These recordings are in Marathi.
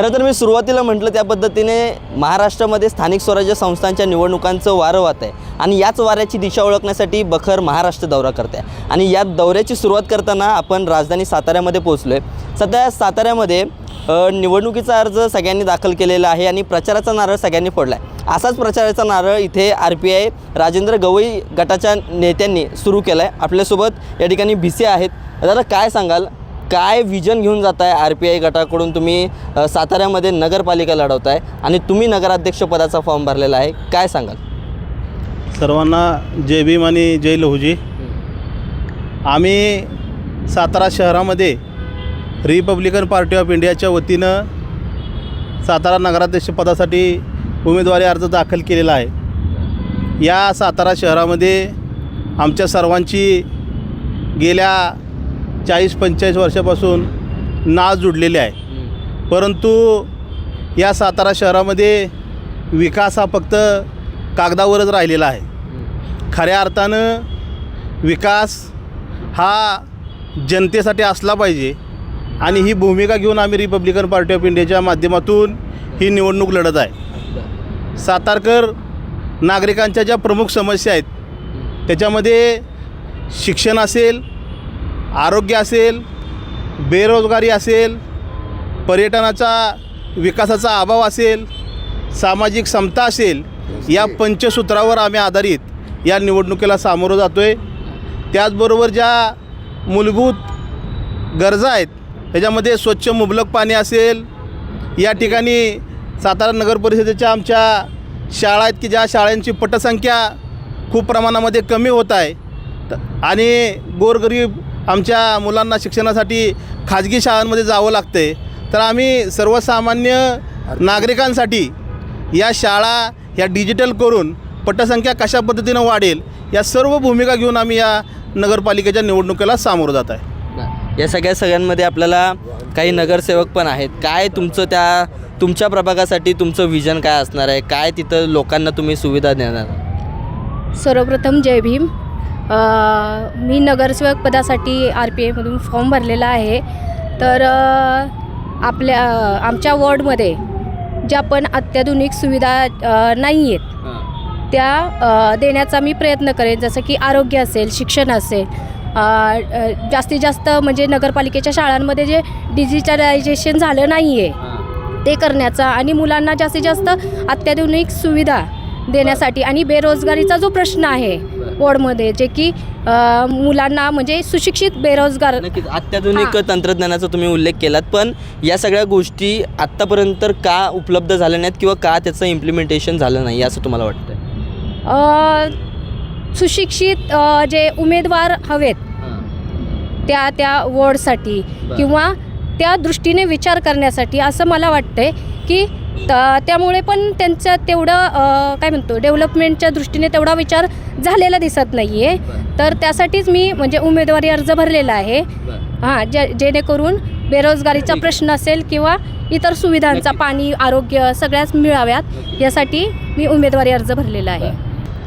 खरं तर मी सुरुवातीला म्हटलं त्या पद्धतीने महाराष्ट्रामध्ये स्थानिक स्वराज्य संस्थांच्या निवडणुकांचं वारं वाहत आहे आणि याच वाऱ्याची दिशा ओळखण्यासाठी बखर महाराष्ट्र दौरा करते आहे आणि या दौऱ्याची सुरुवात करताना आपण राजधानी साताऱ्यामध्ये पोहोचलो आहे सध्या साताऱ्यामध्ये निवडणुकीचा अर्ज सगळ्यांनी दाखल केलेला आहे आणि प्रचाराचा नारळ सगळ्यांनी फोडला आहे असाच प्रचाराचा नारळ इथे R P I Rajendra Gavai गटाच्या नेत्यांनी सुरू केला आहे आपल्यासोबत या ठिकाणी भिसे आहेत. दादा काय सांगाल? काय विजन घेऊन जात आहे आर पी आय गटाकडून? तुम्ही साताऱ्यामध्ये नगरपालिका लढवताय आणि तुम्ही नगराध्यक्षपदाचा फॉर्म भरलेला आहे. काय सांगाल? सर्वांना जय भीम आणि जय लहुजी. आम्ही सातारा शहरामध्ये रिपब्लिकन पार्टी ऑफ इंडियाच्या वतीनं सातारा नगराध्यक्षपदासाठी उमेदवारी अर्ज दाखल केलेला आहे. या सातारा शहरामध्ये आमच्या सर्वांची गेल्या चाळीस पंचेचाळीस वर्षापासून नाळ जुडलेली आहे. परंतु या सातारा शहरामध्ये विकास हा फक्त कागदावरच राहिलेला आहे. खऱ्या अर्थानं विकास हा जनतेसाठी असला पाहिजे आणि ही भूमिका घेऊन आम्ही रिपब्लिकन पार्टी ऑफ इंडियाच्या माध्यमातून ही निवडणूक लढत आहे. सातारकर नागरिकांच्या ज्या प्रमुख समस्या आहेत त्याच्यामध्ये शिक्षण असेल आरोग्य असेल बेरोजगारी असेल पर्यटनाचा विकासाचा अभाव असेल सामाजिक समता असेल या पंचसूत्रावर आम्ही आधारित या निवडणुकीला सामोरं जातो आहे त्याचबरोबर ज्या मूलभूत गरजा आहेत त्याच्यामध्ये स्वच्छ मुबलक पाणी असेल या ठिकाणी सातारा नगर परिषदेच्या आमच्या शाळा आहेत की ज्या शाळांची पटसंख्या खूप प्रमाणामध्ये कमी होत आहे. त- आणि गोरगरीब आमच्या मुलांना शिक्षणासाठी खाजगी शाळांमध्ये जावं लागते तर आम्ही सर्वसामान्य नागरिकांसाठी या शाळा ह्या डिजिटल करून पटसंख्या कशा पद्धतीनं वाढेल या सर्व भूमिका घेऊन आम्ही या नगरपालिकेच्या निवडणुकीला सामोरं जात आहे. या सगळ्या सगळ्यांमध्ये आपल्याला काही नगरसेवक पण आहेत. काय तुमचं त्या तुमच्या प्रभागासाठी तुमचं विजन काय असणार आहे? काय तिथं लोकांना तुम्ही सुविधा देणार? सर्वप्रथम जय भीम. मी नगरसेवक पदासाठी आर पी आयमधून फॉर्म भरलेला आहे. तर आपल्या आमच्या वॉर्डमध्ये ज्या पण अत्याधुनिक सुविधा नाही आहेत त्या देण्याचा मी प्रयत्न करेन. जसं की आरोग्य असेल शिक्षण असेल जास्तीत जास्त म्हणजे नगरपालिकेच्या शाळांमध्ये जे डिजिटलायझेशन झालं नाही आहे ते करण्याचा आणि मुलांना जास्तीत जास्त अत्याधुनिक सुविधा देण्यासाठी. आणि बेरोजगारीचा जो प्रश्न आहे वॉर्डमध्ये जे की अ, मुलांना म्हणजे सुशिक्षित बेरोजगार नक्कीच. अत्याधुनिक हां. तंत्रज्ञानाचा तुम्ही उल्लेख केलात पण या सगळ्या गोष्टी आत्तापर्यंत का उपलब्ध झाल्या नाहीत किंवा का त्याचं इम्प्लिमेंटेशन झालं नाही असं तुम्हाला वाटतंय? अ, सुशिक्षित अ, जे उमेदवार हवेत त्या त्या वॉर्डसाठी बरं. किंवा त्या दृष्टीने विचार करण्यासाठी असं मला वाटतंय की त त्यामुळे पण त्यांचं तेवढं काय म्हणतो डेव्हलपमेंटच्या दृष्टीने तेवढा विचार झालेला दिसत नाही आहे तर त्यासाठीच मी म्हणजे उमेदवारी अर्ज भरलेला आहे. हां जे जेणेकरून बेरोजगारीचा प्रश्न असेल किंवा इतर सुविधांचा पाणी आरोग्य सगळ्याच मिळाव्यात यासाठी मी उमेदवारी अर्ज भरलेला आहे.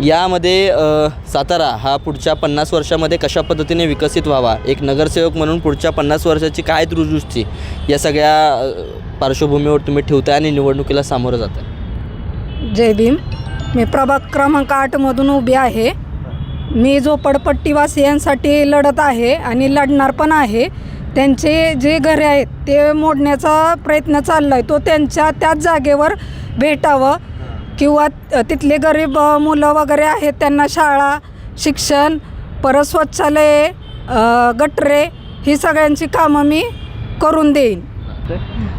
यामध्ये सातारा हा पुढच्या पन्नास वर्षामध्ये कशा पद्धतीने विकसित व्हावा? एक नगरसेवक म्हणून पुढच्या पन्नास वर्षाची काय दूरदृष्टी या सगळ्या पार्श्वभूमीवर तुम्ही ठेवताय आणि निवडणुकीला सामोरं जाताय. जय भीम. मी प्रभाग क्रमांक आठमधून उभी आहे. मी झोपडपट्टीवासियांसाठी लढत आहे आणि लढणार पण आहे त्यांचे जे घरे आहेत ते मोडण्याचा प्रयत्न चालला आहे तो त्यांच्या त्याच जागेवर भेटावं. किंवा तिथले गरीब मुलं वगैरे आहेत त्यांना शाळा शिक्षण परत शौचालये गटरे ही सगळ्यांची कामं मी करून देईन.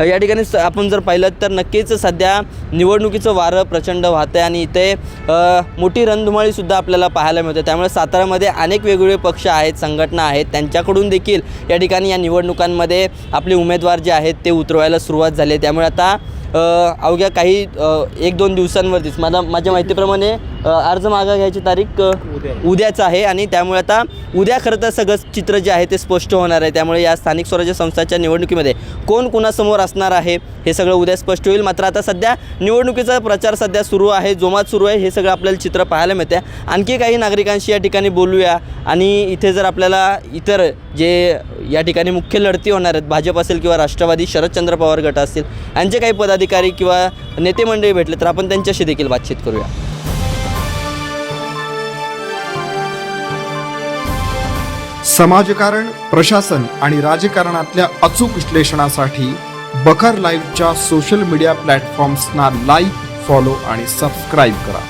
या ठिकाणी स- आपण जर पाहिलं तर नक्कीच सध्या निवडणुकीचं वारं प्रचंड वाहतं आहे आणि इथे मोठी रणधुमाळीसुद्धा आपल्याला पाहायला मिळते. त्यामुळे साताऱ्यामध्ये अनेक वेगवेगळे पक्ष आहेत संघटना आहेत. त्यांच्याकडून देखील या ठिकाणी या निवडणुकांमध्ये आपले उमेदवार जे आहेत ते उतरवायला सुरुवात झाली आहे. त्यामुळे आता अवघ्या काही एक दोन दिवसांवरतीच. माझा माझ्या माहितीप्रमाणे अर्ज मागा घ्यायची तारीख उद्याच आहे आणि त्यामुळे आता उद्या खरं तर सगळं चित्र जे आहे ते स्पष्ट होणार आहे. त्यामुळे या स्थानिक स्वराज्य संस्थाच्या निवडणुकीमध्ये कोण कुणासमोर असणार आहे हे सगळं उद्या स्पष्ट होईल. मात्र आता सध्या निवडणुकीचा प्रचार सध्या सुरू आहे जोमात सुरू आहे हे सगळं आपल्याला चित्र पाहायला मिळते आणखी काही नागरिकांशी या ठिकाणी बोलूया आणि इथे जर आपल्याला इतर जे या ठिकाणी मुख्य लढती होणार आहेत. भाजप असेल किंवा राष्ट्रवादी शरदचंद्र पवार गट असतील. यांचे काही पदाधिकारी किंवा नेते मंडळी भेटले तर आपण त्यांच्याशी देखील बातचीत करूया. समाजकारण प्रशासन आणि राजकारणातल्या अचूक विश्लेषणासाठी बखर लाईव्हच्या सोशल मीडिया प्लॅटफॉर्म्सना लाईक फॉलो आणि सबस्क्राईब करा.